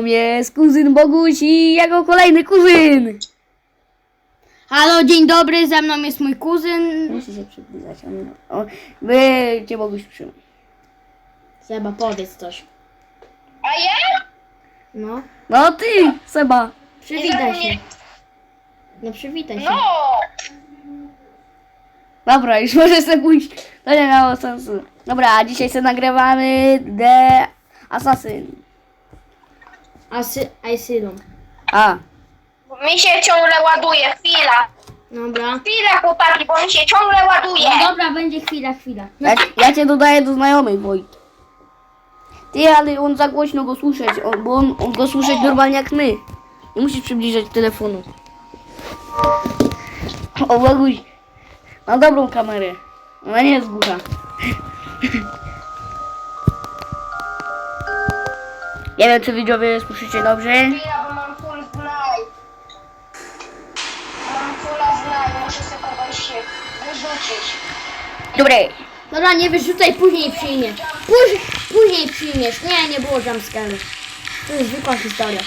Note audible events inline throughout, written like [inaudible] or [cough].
mną jest kuzyn Boguś i jego kolejny kuzyn. Halo, dzień dobry, ze mną jest mój kuzyn. Muszę się przybliżać. On, on, wy cię Boguś trzymaj. Seba, powiedz coś. A ja? No, No ty, Seba. przywitaj się. No przywitaj się. No! Dobra, już możesz sobie pójść. To nie miało sensu. Dobra, a dzisiaj sobie nagrywamy The Assassin. Asy, Asylum. A, Mi się ciągle ładuje, chwila. Dobra. Chwila chłopaki, bo mi się ciągle ładuje. No dobra, będzie chwila, chwila. No, ja, ja cię dodaję do znajomych, Wojt. Ty, ale on za głośno go słyszeć, on, bo on, on go słyszeć normalnie jak my. Nie musisz przybliżać telefonu. O, Boguś. Ma dobrą kamerę. Ona nie jest głucha. Nie wiem, czy widzowie słyszycie dobrze. Chwila, bo mam full znaj. Mam fulla znaj, muszę sobie kogoś wyrzucić. Dobra, nie wyrzucaj, później przyjmie. Póź, później przyjmiesz. Nie, nie było jumpscare'u. To jest zwykła historia.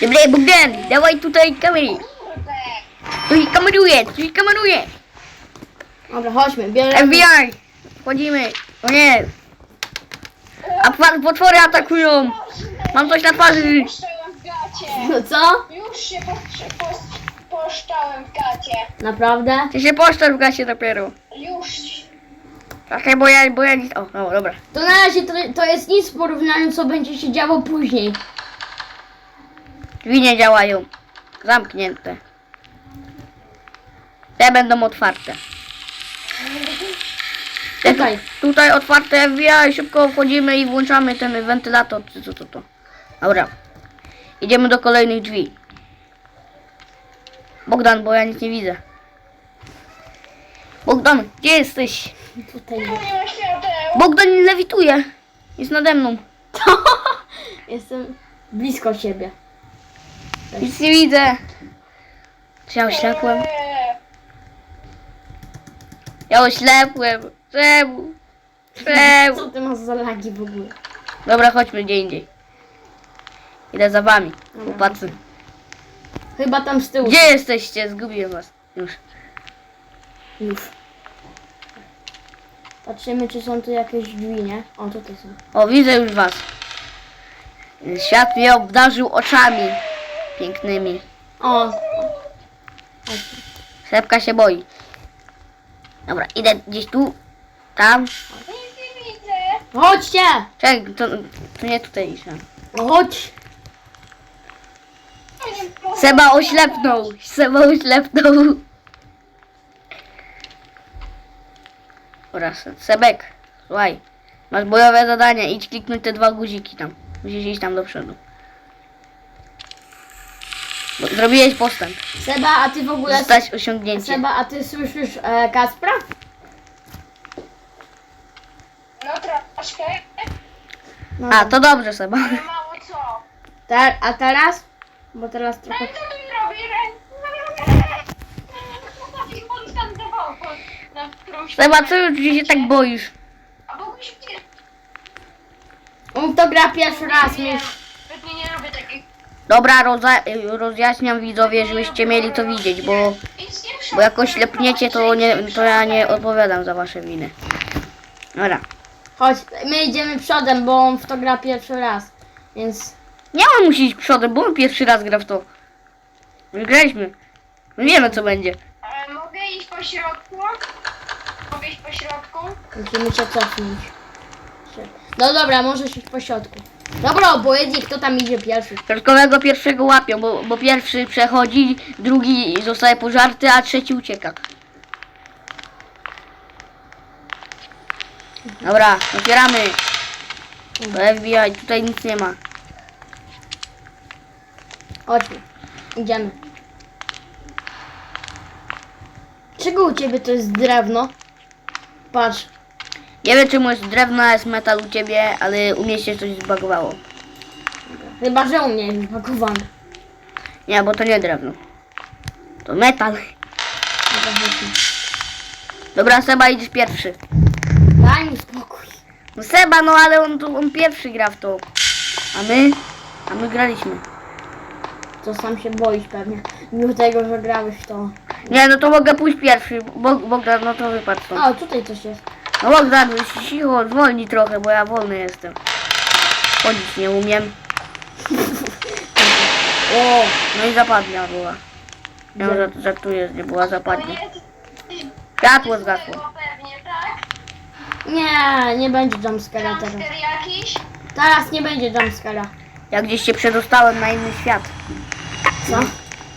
Dobre, Bogdan, dawaj tutaj kamery. Kurde. Tu się kameruje, tu się kameruje. Dobra, chodźmy, bierzemy. FBI! Wchodzimy. O nie. A pa- potwory atakują. Mam coś na twarzy. Poszczałem w gacie. No co? Już się poszcz- pos- poszczałem w gacie. Naprawdę? Ty się poszczesz w gasie dopiero. Już. Czekaj, bo ja, bo ja nic... O, no dobra. To na razie to, to jest nic w porównaniu, co będzie się działo później. Drzwi nie działają. Zamknięte. Te będą otwarte. Te Tutaj. Tutaj otwarte FBI, szybko wchodzimy i włączamy ten wentylator, czy co to to. Dobra. Idziemy do kolejnych drzwi. Bogdan, bo ja nic nie widzę. Bogdan, gdzie jesteś? Tutaj. Bogdan lewituje. Jest nade mną. [laughs] Jestem blisko siebie. Nic nie widzę. Czy ja oślepłem? Ja oślepłem. Czemu? Czemu? Co ty masz za lagi w ogóle? Dobra, chodźmy gdzie indziej. Idę za wami. Dobra. Chłopacy. Chyba tam z tyłu. Gdzie jesteście? Zgubiłem was. Już. Już. Patrzymy, czy są tu jakieś drzwi, nie? O, tutaj są. O, widzę już was. Świat mnie obdarzył oczami pięknymi. O! Sepka się boi. Dobra, idę gdzieś tu, tam. Nic nie widzę. Chodźcie! Czekaj, to, to nie tutaj iść. No chodź! Seba oślepnął. Seba oślepnął. Oraz Sebek, słuchaj. Masz bojowe zadanie. Idź kliknąć te dwa guziki tam. Musisz iść tam do przodu. Bo zrobiłeś postęp. Seba, a ty w ogóle... Zostać osiągnięcie. Seba, a ty słyszysz e, Kaspra? No troszkę. No, A, to dobrze Seba. Ale mało co. Te, a teraz? Bo teraz trochę... Ale co tu robi, że... On tam dawał, na którą się... Seba, co już się tak boisz? A nie, On to gra pierwszy raz, nie, pewnie nie robię takich... Dobra, roza- rozjaśniam widzowie, żebyście mieli to widzieć, bo, nie bo jak oślepniecie, to, nie, to ja nie odpowiadam za wasze winy. Dobra. Chodź, my idziemy przodem, bo on w to gra pierwszy raz. Więc... Nie on musi iść przodem, bo on pierwszy raz gra w to. Już graliśmy. My wiemy co będzie. E, mogę iść po środku? Mogę iść po środku? Musimy się cofnąć. No dobra, możesz iść po środku. Dobra, obojętnie kto tam idzie pierwszy. Środkowego pierwszego łapią, bo, bo pierwszy przechodzi, drugi zostaje pożarty, a trzeci ucieka. Dobra, otwieramy. To FBI, tutaj nic nie ma. Chodźmy. Idziemy. Czego u ciebie to jest drewno? Patrz. Nie wiem czemu jest drewno, a jest metal u ciebie, ale u mnie się coś zbagowało. Chyba, że u mnie jest pakowane. Nie, bo to nie drewno. To metal. Dobra, Seba idziesz pierwszy. No Seba, no ale on, tu, on pierwszy gra w to. A my? A my graliśmy. To sam się boisz pewnie. Mimo tego, że grałeś w to. Nie, no to mogę pójść pierwszy. Bog, Bogdan, no to wypadł stąd. O, tutaj coś jest. No Bogdan, cicho, zwolnij trochę, bo ja wolny jestem. Chodzić nie umiem. [laughs] O, No i zapadnia była. Żart- żartuję, że nie była zapadnia. nie Światło zgasło. Nie, nie będzie jumpscare'a teraz. Monster jakiś? Teraz nie będzie jumpscare'a. Ja gdzieś się przedostałem na inny świat. Co?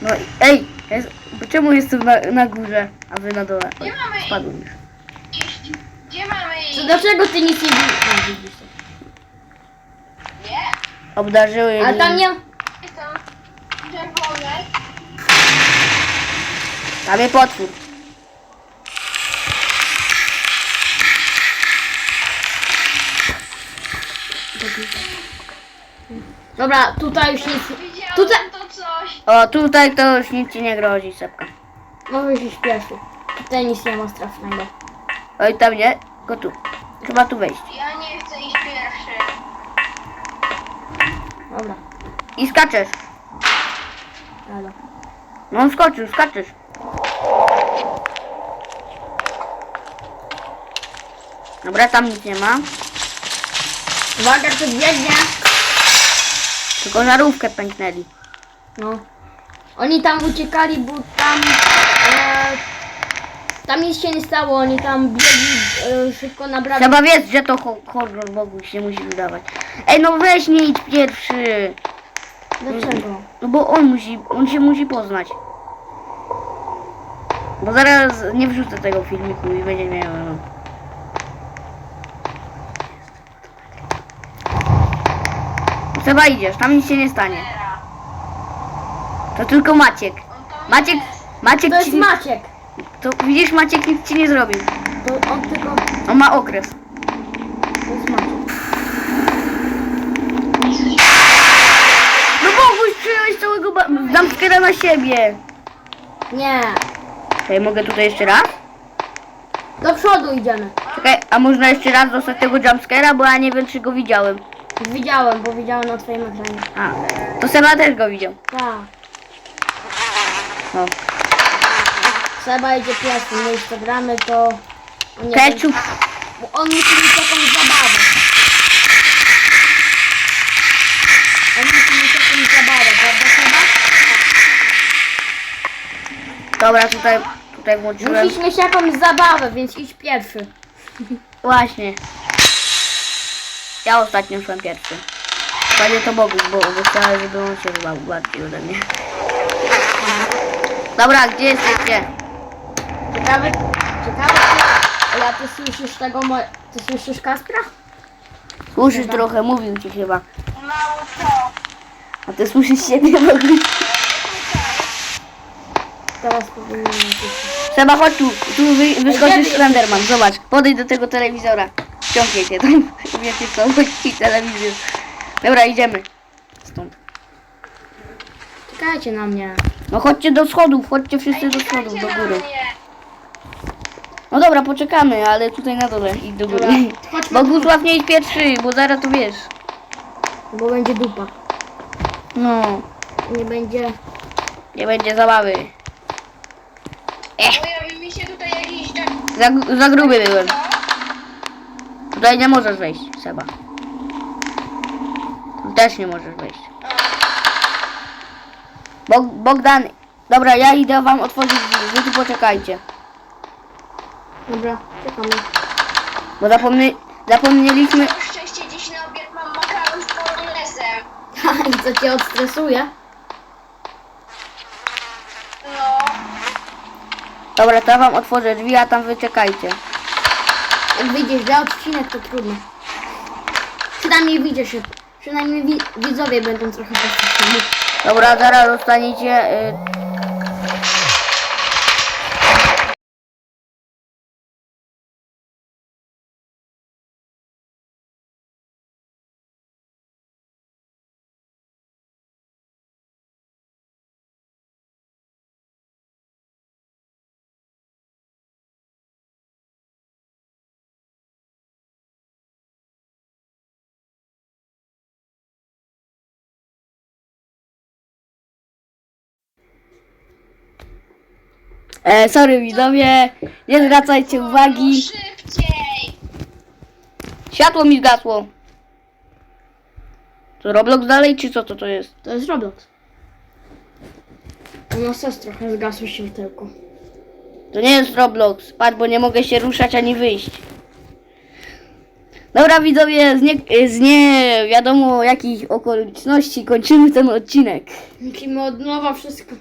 No i- ej, jest, czemu jestem na, na górze, a wy na dole? Gdzie mamy Spadłem już. iść? Gdzie mamy iść? To dlaczego ty nic nie widzisz? A, widzisz to. Nie? Obdarzyły A mi- tam nie... Jestem czerwone. Tam jest potwór. Dobra, tutaj już nic... Widziałem Tutaj... to coś. O, tutaj to już nic ci nie grozi, sepka. Może się śpieszy. Tutaj nic nie ma strasznego. Oj, tam nie, tylko tu. Trzeba tu wejść. Ja nie chcę iść pierwszy. Dobra, I skaczesz. dobra. No on skoczył, skaczesz. Dobra, tam nic nie ma. Uwaga, tu biegnie. Tylko żarówkę pęknęli. No. Oni tam uciekali, bo tam... E, tam nic się nie stało, oni tam biegli e, szybko nabrali. Trzeba wiedzieć, że to ho- horror Bogu się musi wydawać. Ej, no weź nie idź pierwszy. Dlaczego? No bo on musi, on się musi poznać. Bo zaraz nie wrzucę tego filmiku i będzie miał. Chyba idziesz, tam nic się nie stanie. To tylko Maciek. Maciek, Maciek To jest ci, Maciek. to widzisz Maciek nic ci nie zrobił. To on tylko... On ma okres. To jest Maciek. No Boguś, przyjąłeś całego ba- dumpstera na siebie. Nie. Czekaj, mogę tutaj jeszcze raz? Do przodu idziemy. Czekaj, a można jeszcze raz dostać tego jumpscare'a, bo ja nie wiem czy go widziałem. Widziałem, bo widziałem na twoim ekranie. A, to Seba też go widział. Tak. O. Seba idzie pierwszy, my jeszcze gramy, to... on nie Ketchup. będzie- Bo on musi mieć jakąś zabawę. On musi mieć jakąś zabawę, prawda Seba? Dobra, tutaj, tutaj włączyłem. Musisz mieć jakąś zabawę, więc idź pierwszy. Właśnie. Ja ostatnio szłem pierwszy. Panie to Bogu, bo chciałem, żeby on się wybawił bardziej ode mnie. Dobra, gdzie jesteście? Ciekawe, ciekawe. Ja ty słyszysz tego, mo... ty słyszysz Kaspra? Słyszysz trochę, mówił ci chyba. Mało co. A ty słyszysz siebie Bogu? Teraz powinien słyszeć. Seba, chodź tu, tu wy, wyskoczysz Slenderman, zobacz. Podejdź do tego telewizora. Ściągnij się tam. [laughs] Wiecie co, chodź ci telewizor. Dobra, idziemy. Stąd. Czekajcie na mnie. No chodźcie do schodów, chodźcie wszyscy do schodów, do góry. No dobra, poczekamy, ale tutaj na dole i do góry. [laughs] Chodźmy. Bogusław nie idź pierwszy, bo zaraz to wiesz. Bo będzie dupa. No, Nie będzie... nie będzie zabawy. Pojawił mi się tutaj jakiś tak... Za, za gruby byłem. Tutaj nie możesz wejść, Seba. Tu też nie możesz wejść. Bog, Bogdan, dobra, ja idę wam otworzyć drzwi, wy tu poczekajcie. Dobra, czekamy. Bo zapomny, zapomnieliśmy... Na szczęście dziś na obiad mam makaron z polonezem. [laughs] I co cię odstresuje? No. Dobra, to ja wam otworzę drzwi, a tam wy czekajcie. Jak wyjdziesz za odcinek, to trudno. Przynajmniej widzisz się. Przynajmniej wi widzowie będą trochę postraszeni. Dobra, zaraz dostaniecie... Y, E, sorry widzowie, nie zwracajcie uwagi. Szybciej! Światło mi zgasło. To Roblox dalej, czy co to to jest? To jest Roblox. U nas też trochę zgasło światełko. To nie jest Roblox. Patrz, bo nie mogę się ruszać ani wyjść. Dobra widzowie, z nie, z nie wiadomo jakich okoliczności kończymy ten odcinek. Musimy od nowa wszystko.